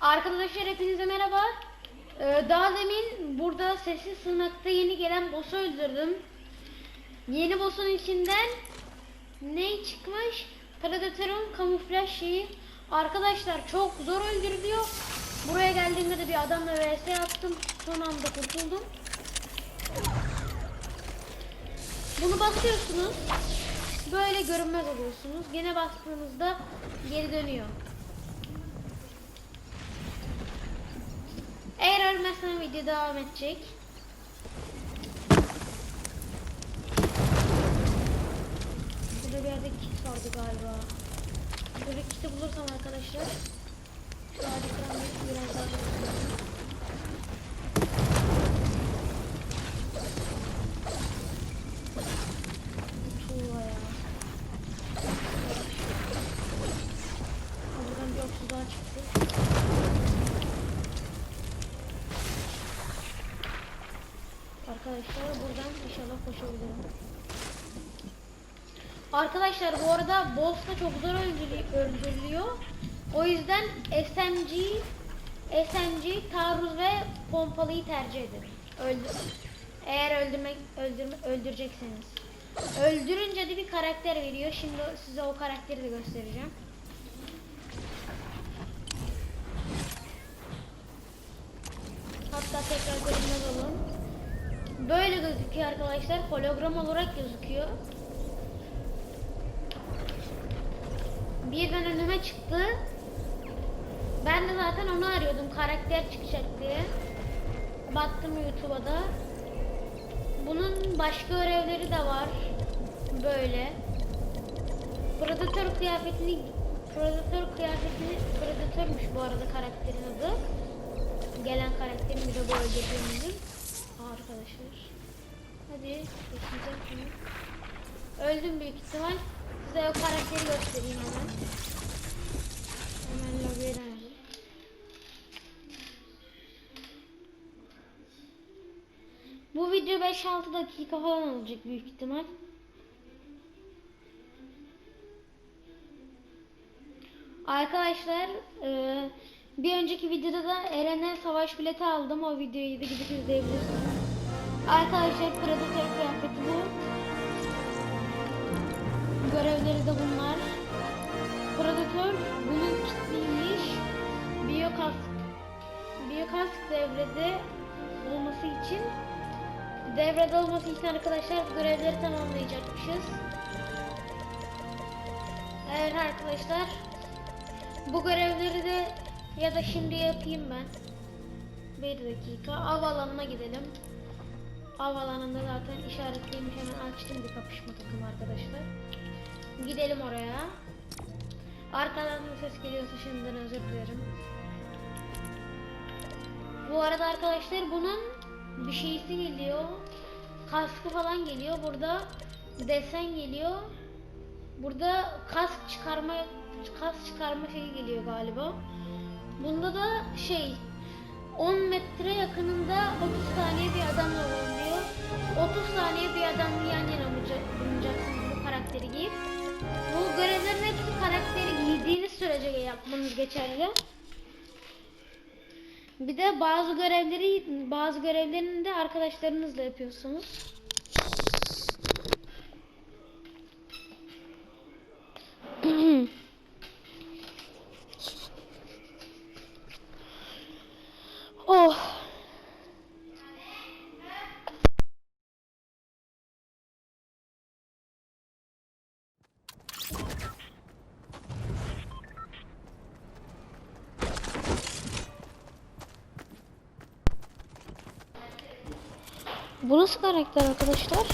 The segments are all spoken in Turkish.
Arkadaşlar hepinize merhaba. Ee, daha demin burada sessiz sığınakta yeni gelen boss'u öldürdüm. Yeni boss'un içinden ne çıkmış? Predator'un kamuflaj şeyi. Arkadaşlar çok zor öldürülüyor. Buraya geldiğimde de bir adamla vs attım. Son anda kurtuldum. Bunu basıyorsunuz. Böyle görünmez oluyorsunuz. Gene bastığınızda geri dönüyor. Eğer ölmezsem video devam edecek. Burada bir yerde kit vardı galiba. Böyle kiti bulursam arkadaşlar. Şu ağaçtan biraz daha göstereyim. Tuğla ya. Ha, Buradan bir oksuz daha çıktı. Arkadaşlar buradan inşallah koşabilirim. Arkadaşlar bu arada boss da çok zor öldürü- öldürülüyor. O yüzden SMG, SMG, taarruz ve pompalıyı tercih edin. Öldür. Eğer öldürmek öldürme, öldürecekseniz. Öldürünce de bir karakter veriyor. Şimdi size o karakteri de göstereceğim. Hatta tekrar görünmez olun. Böyle gözüküyor arkadaşlar. Hologram olarak gözüküyor. Birden önüme çıktı. Ben de zaten onu arıyordum. Karakter çıkacak diye. Baktım YouTube'a da. Bunun başka görevleri de var. Böyle. Predator kıyafetini Predator kıyafetini Predator'muş bu arada karakterin adı. Gelen karakterin bir de bu öldürdüğümüzün. Hadi geçeceğim şunu. Öldüm büyük ihtimal. Size o karakteri göstereyim hemen. Hemen lobiye dönelim. Bu video 5-6 dakika falan olacak büyük ihtimal. Arkadaşlar e, bir önceki videoda da Eren'e savaş bileti aldım. O videoyu da gidip izleyebilirsiniz. Arkadaşlar Predator kıyafeti bu. Görevleri de bunlar. Predator bunun kitliymiş. Biyokask. Biyokask devrede olması için devrede olması için arkadaşlar görevleri tamamlayacakmışız. Evet arkadaşlar bu görevleri de ya da şimdi yapayım ben. Bir dakika av alanına gidelim. Av alanında zaten işaretliymiş hemen açtım bir kapışma takımı arkadaşlar. Gidelim oraya. Arkadan bir ses geliyorsa şimdiden özür dilerim. Bu arada arkadaşlar bunun bir şeysi geliyor. Kaskı falan geliyor. Burada desen geliyor. Burada kask çıkarma kask çıkarma şeyi geliyor galiba. Bunda da şey 10 metre yakınında 30 saniye bir adamla oluyor. 30 saniye bir adamla yan yana bulunacaksınız bu karakteri giyip. Bu görevlerin hepsi karakteri giydiğiniz sürece yapmanız geçerli. Bir de bazı görevleri bazı görevlerini de arkadaşlarınızla yapıyorsunuz. Bu nasıl karakter arkadaşlar?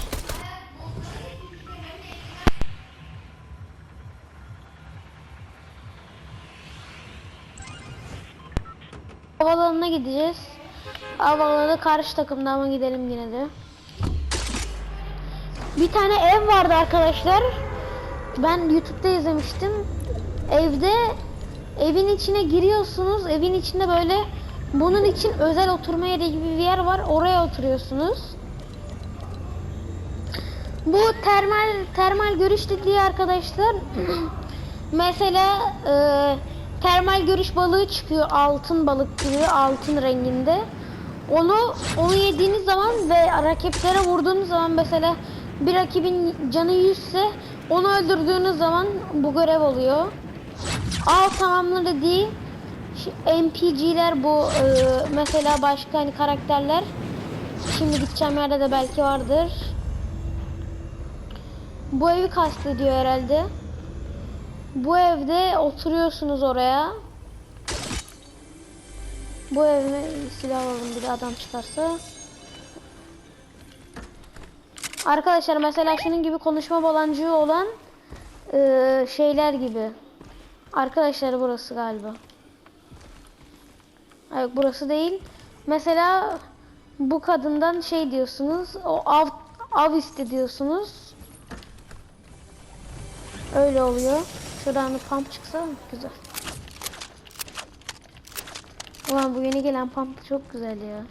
Havalanına gideceğiz. Havalanına karşı takımda ama gidelim yine de. Bir tane ev vardı arkadaşlar. Ben YouTube'da izlemiştim. Evde evin içine giriyorsunuz. Evin içinde böyle bunun için özel oturma yeri gibi bir yer var. Oraya oturuyorsunuz. Bu termal termal görüş dediği arkadaşlar mesela e, termal görüş balığı çıkıyor. Altın balık gibi altın renginde. Onu onu yediğiniz zaman ve rakiplere vurduğunuz zaman mesela bir rakibin canı 100 ise onu öldürdüğünüz zaman bu görev oluyor. Al tamamları değil. Şu NPC'ler bu e, mesela başka hani karakterler. Şimdi gideceğim yerde de belki vardır. Bu evi kastediyor herhalde. Bu evde oturuyorsunuz oraya. Bu evime silah alalım bir adam çıkarsa. Arkadaşlar mesela şunun gibi konuşma balancığı olan e, şeyler gibi. Arkadaşlar burası galiba. Hayır burası değil. Mesela bu kadından şey diyorsunuz. O av, av iste diyorsunuz. Öyle oluyor. Şuradan bir pump çıksa güzel. Ulan bu yeni gelen pump çok güzel ya.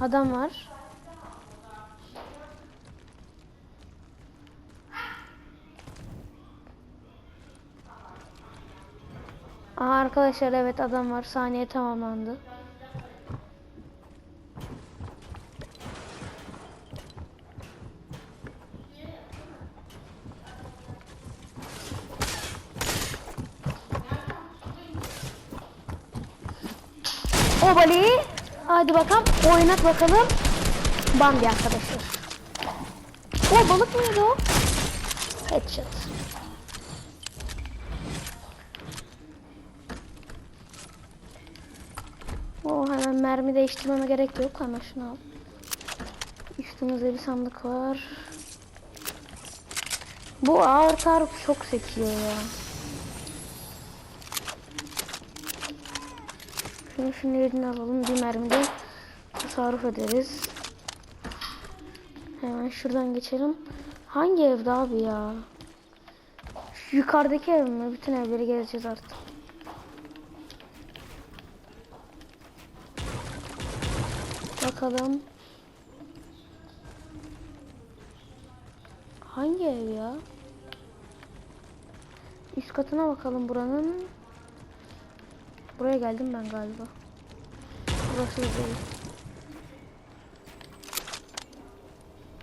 Adam var. Aha arkadaşlar evet adam var. Saniye tamamlandı. O baleyi hadi bakalım oynat bakalım. Bambi arkadaşlar. O balık mıydı o? Headshot. O hemen mermi değiştirmeme gerek yok ama şunu al. Üstümüzde bir sandık var. Bu ağır tarif çok sekiyor ya. Şunu şunu yerine alalım. Bir mermide tasarruf ederiz. Hemen şuradan geçelim. Hangi evde abi ya? Şu yukarıdaki ev mi? Bütün evleri gezeceğiz artık. Bakalım. Hangi ev ya? Üst katına bakalım buranın. Buraya geldim ben galiba. Burası değil.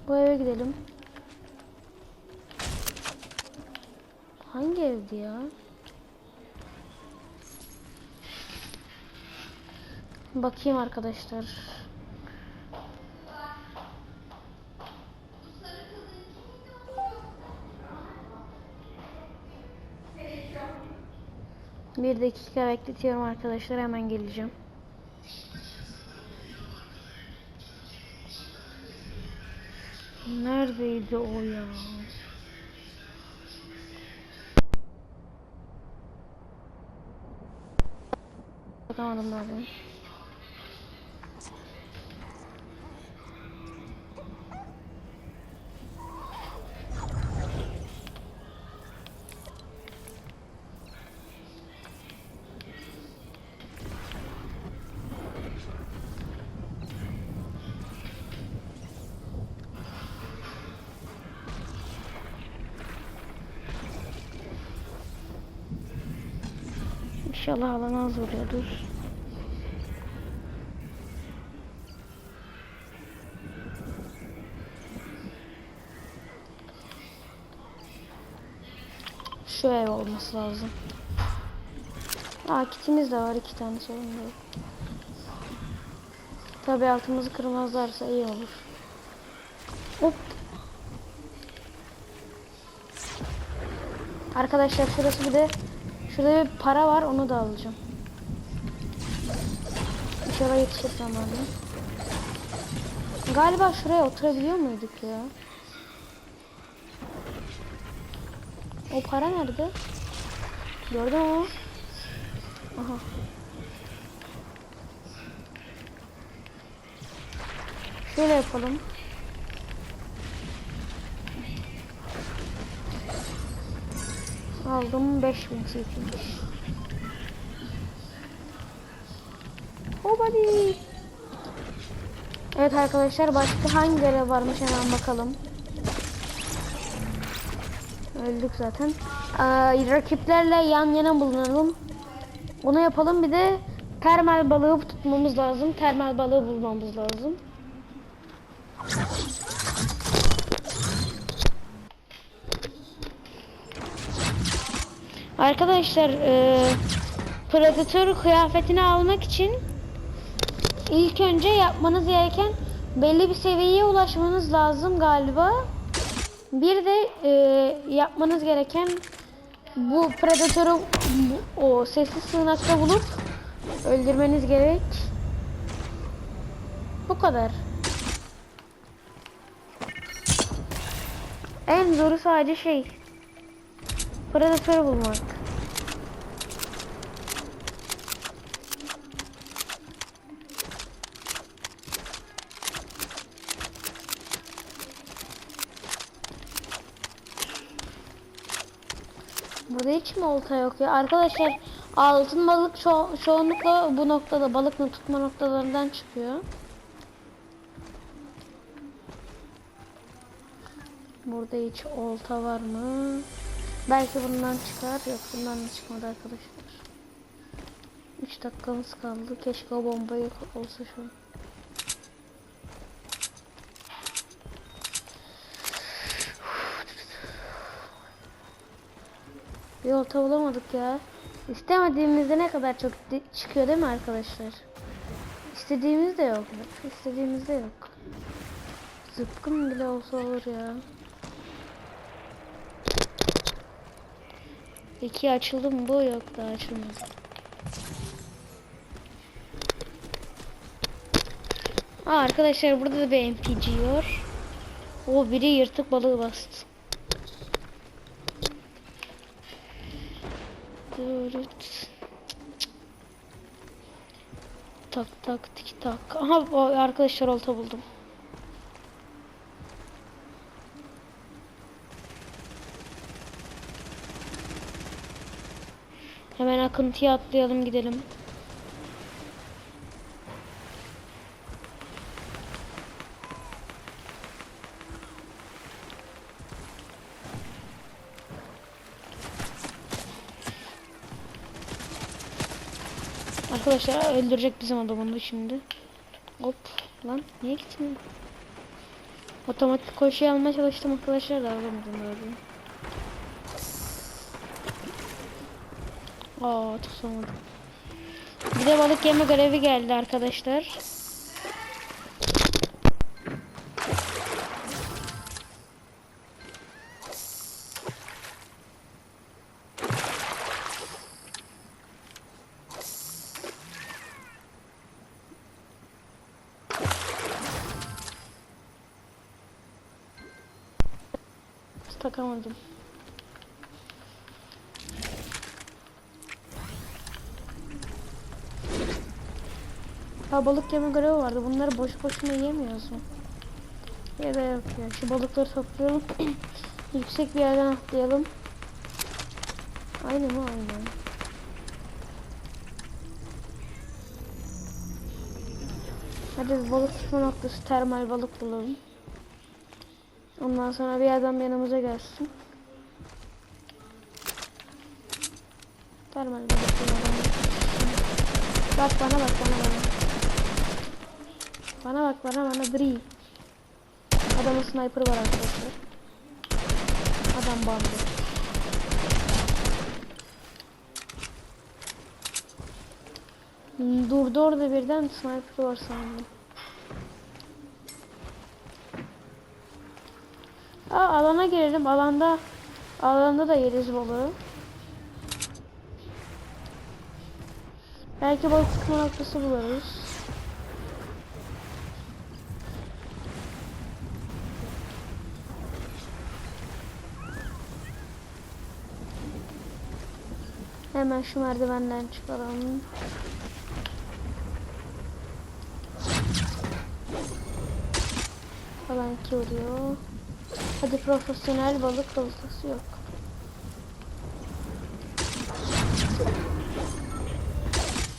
Bu eve gidelim. Hangi evdi ya? Bakayım arkadaşlar. Bir dakika bekletiyorum arkadaşlar hemen geleceğim. Neredeydi o ya? Bakamadım nerede. İnşallah alana az vuruyordur. Şu ev olması lazım. Aa kitimiz de var iki tane sorun yok. Tabi altımızı kırmazlarsa iyi olur. Hop. Arkadaşlar şurası bir de şurada bir para var onu da alacağım. İnşallah yetişir zamanı. Galiba şuraya oturabiliyor muyduk ya? O para nerede? Gördün mü? Aha. Şöyle yapalım. Aldım 5800. Hobadi. Evet arkadaşlar başka hangi görev varmış hemen bakalım. Öldük zaten. Aa, rakiplerle yan yana bulunalım. Onu yapalım bir de termal balığı tutmamız lazım. Termal balığı bulmamız lazım. Arkadaşlar e, Predator kıyafetini almak için ilk önce yapmanız gereken belli bir seviyeye ulaşmanız lazım galiba. Bir de e, yapmanız gereken bu Predator'u o sessiz sığınakta bulup öldürmeniz gerek. Bu kadar. En zoru sadece şey Predator'u bulmak. Burada hiç mi olta yok ya? Arkadaşlar altın balık ço çoğunlukla bu noktada balıkla tutma noktalarından çıkıyor. Burada hiç olta var mı? Belki bundan çıkar. Yok bundan da çıkmadı arkadaşlar. 3 dakikamız kaldı. Keşke o bombayı olsa şu an. Bir olta bulamadık ya. İstemediğimizde ne kadar çok çıkıyor değil mi arkadaşlar? İstediğimiz de yok. Bak, İstediğimiz de yok. Zıpkın bile olsa olur ya. İki açıldı mı bu yok daha açılmadı. Aa, arkadaşlar burada da bir NPC var. O biri yırtık balığı bastı. Tak tak tik tak. Aha arkadaşlar olta buldum. Hemen akıntıya atlayalım gidelim. Arkadaşlar öldürecek bizim adamını şimdi. Hop lan niye gitmiyor? Otomatik koşuyu almaya çalıştım arkadaşlar da alamadım öyle. Aa tutamadım. Bir de balık yeme görevi geldi arkadaşlar. Takamadım. Ha balık yeme görevi vardı. Bunları boş boşuna yiyemiyoruz mu? Ya da yok ya. Şu balıkları toplayalım. Yüksek bir yerden atlayalım. Aynı mı? Aynı. Hadi balık tutma noktası termal balık bulalım. Ondan sonra bir adam yanımıza gelsin. Termal balık bulalım. Bak bana bak bana bana. Bana bak bana bana gri. Adamın sniper var arkadaşlar. Adam bandı. Hmm, Durdu orada birden sniper var sandım. Aa, alana girelim. Alanda alanda da yeriz balığı. Belki balık tutma noktası buluruz. Hemen şu merdivenden çıkalım. Falan ki oluyor. Hadi profesyonel balık balıkası yok.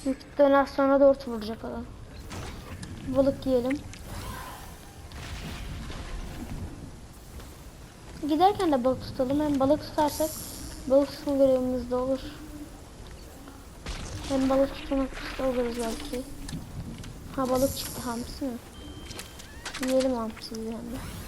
Muhtemelen az sonra dört vuracak adam. Balık yiyelim. giderken de balık tutalım. Hem balık tutarsak balık tutma görevimiz de olur. Hem balık tutmak da oluruz belki. Ha balık çıktı hamsi mi? Yiyelim hamsiyi hem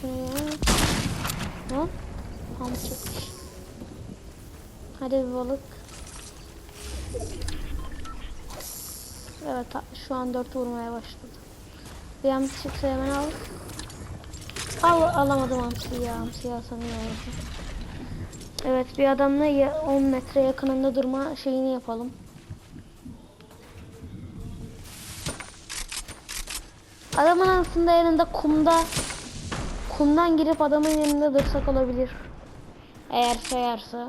şunu ya. Hop. Çıkmış. Hadi bir balık. Evet şu an dört vurmaya başladı. Bir hamsi çıksa hemen al. Al alamadım hamsiyi ya. Hamsiyi alsam iyi olurdu. Evet bir adamla ya- 10 metre yakınında durma şeyini yapalım. Adamın aslında yanında kumda kumdan girip adamın yanında dursak olabilir. Eğer sayarsa.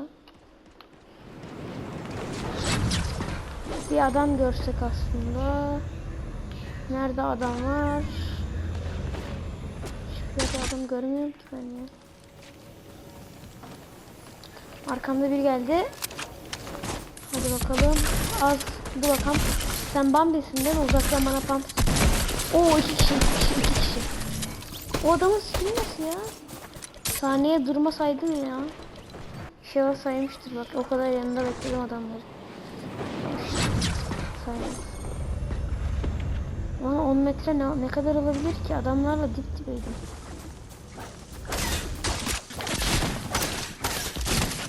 Bir adam görsek aslında. Nerede adam var? Yerde adam görmüyorum ki ben ya. Arkamda biri geldi. Hadi bakalım. Az dur bakalım. Sen Bambi'sin değil mi? Uzaktan bana pump. Oo iki kişi. O adamın skin'i nasıl ya? Saniye durmasaydım ya. Şey saymıştır bak. O kadar yanında bekledim adamları. Sayın. Ama 10 metre ne, ne kadar olabilir ki? Adamlarla dip dibeydim.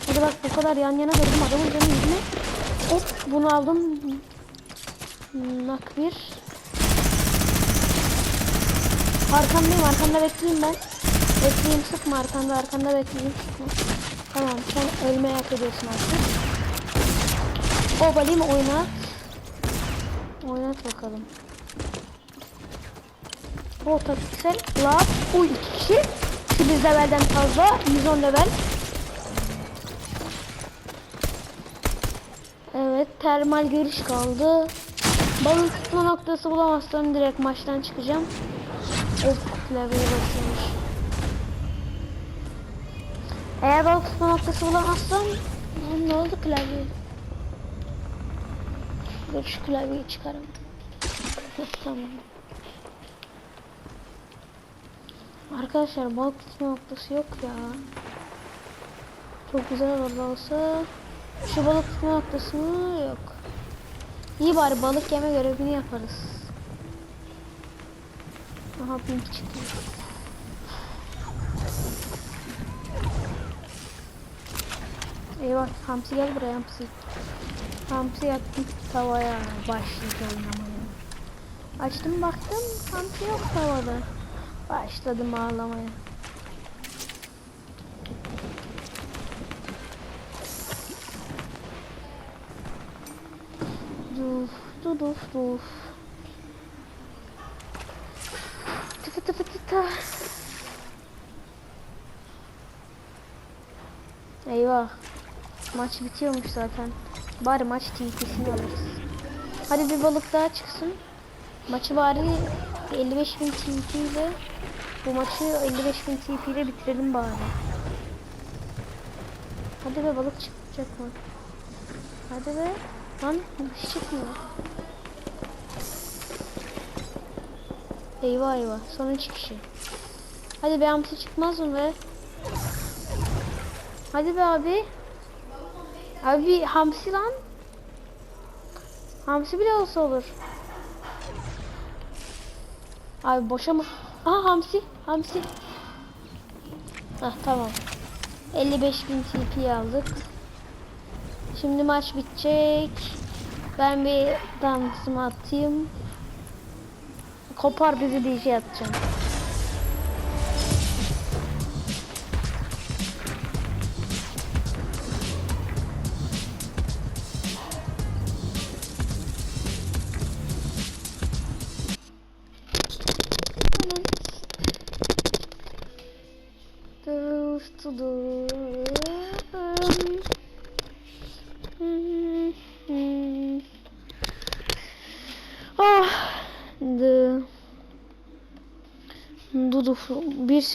Hadi bak bu kadar yan yana durdum adamın canı yüzüne. Hop bunu aldım. Nak bir. Arkandayım arkanda bekleyeyim ben. Bekleyeyim sıkma arkanda arkanda bekleyeyim sıkma. Tamam sen ölmeyi hak ediyorsun artık. Obalayım oynat. Oynat bakalım. O taktiksel la. Uy iki kişi. 8 levelden fazla. 110 level. Evet termal görüş kaldı. Balık tutma noktası bulamazsam direkt maçtan çıkacağım. Of klavyeye basıyormuş. Eğer balık tutma noktası bulamazsam ne oldu klavye? Dur şu klavyeyi çıkarım. Tamam. Arkadaşlar balık tutma noktası yok ya. Çok güzel olur olsa. Şu balık tutma noktası mı? Yok. İyi bari balık yeme görevini yaparız. Aha pink çıktı. Eyvah hamsi gel buraya hamsi. Hamsi yattım tavaya başladı oynamaya. Açtım baktım hamsi yok tavada. Başladım ağlamaya. Duf duf duf duf. Eyvah. Maç bitiyormuş zaten. Bari maç TP'sini alırız. Hadi bir balık daha çıksın. Maçı bari 55.000 TP ile bu maçı 55.000 TP ile bitirelim bari. Hadi be balık çıkacak mı? Hadi be. Lan hiç çıkmıyor. Eyvah eyvah. Son üç kişi. Hadi be hamsi çıkmaz mı be? Hadi be abi. Abi hamsi lan. Hamsi bile olsa olur. Abi boşa mı? Aha hamsi. Hamsi. Hah tamam. 55.000 TP aldık. Şimdi maç bitecek. Ben bir dansımı atayım. Kopar bizi DJ atacağım.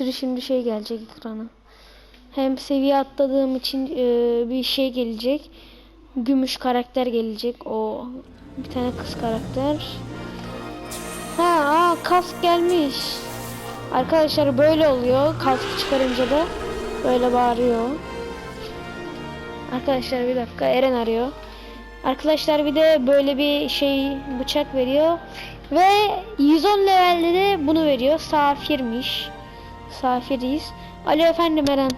Sürü şimdi şey gelecek ekrana. Hem seviye atladığım için e, bir şey gelecek. Gümüş karakter gelecek. O bir tane kız karakter. Ha, aa, kask gelmiş. Arkadaşlar böyle oluyor. Kask çıkarınca da böyle bağırıyor. Arkadaşlar bir dakika Eren arıyor. Arkadaşlar bir de böyle bir şey bıçak veriyor. Ve 110 levelde de bunu veriyor. Safirmiş. Safiriz. Alo efendim Eren.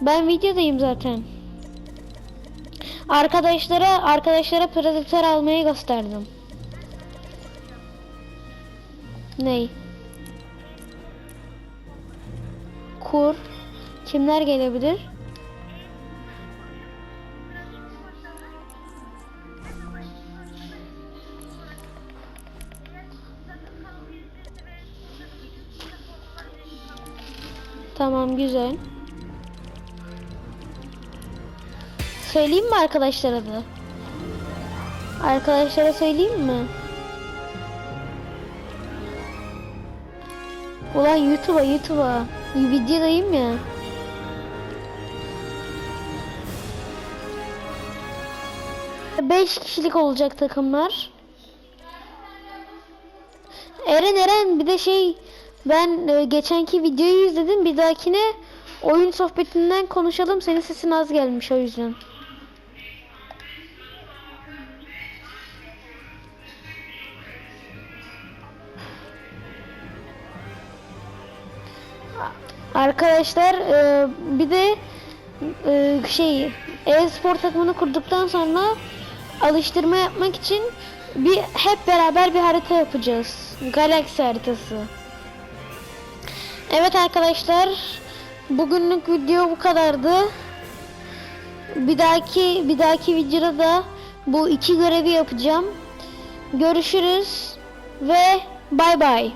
Ben videodayım zaten. Arkadaşlara arkadaşlara predatör almayı gösterdim. Ney? Kur. Kimler gelebilir? Tamam güzel. Söyleyeyim mi arkadaşlara da? Arkadaşlara söyleyeyim mi? Ulan YouTube'a YouTube'a. Videodayım ya. Beş kişilik olacak takımlar. Eren Eren bir de şey ben e, geçenki videoyu izledim bir dahakine oyun sohbetinden konuşalım senin sesin az gelmiş o yüzden. Arkadaşlar e, bir de e, şey e-spor takımını kurduktan sonra alıştırma yapmak için bir hep beraber bir harita yapacağız. Galaksi haritası. Evet arkadaşlar bugünlük video bu kadardı. Bir dahaki bir dahaki videoda da bu iki görevi yapacağım. Görüşürüz ve bay bay.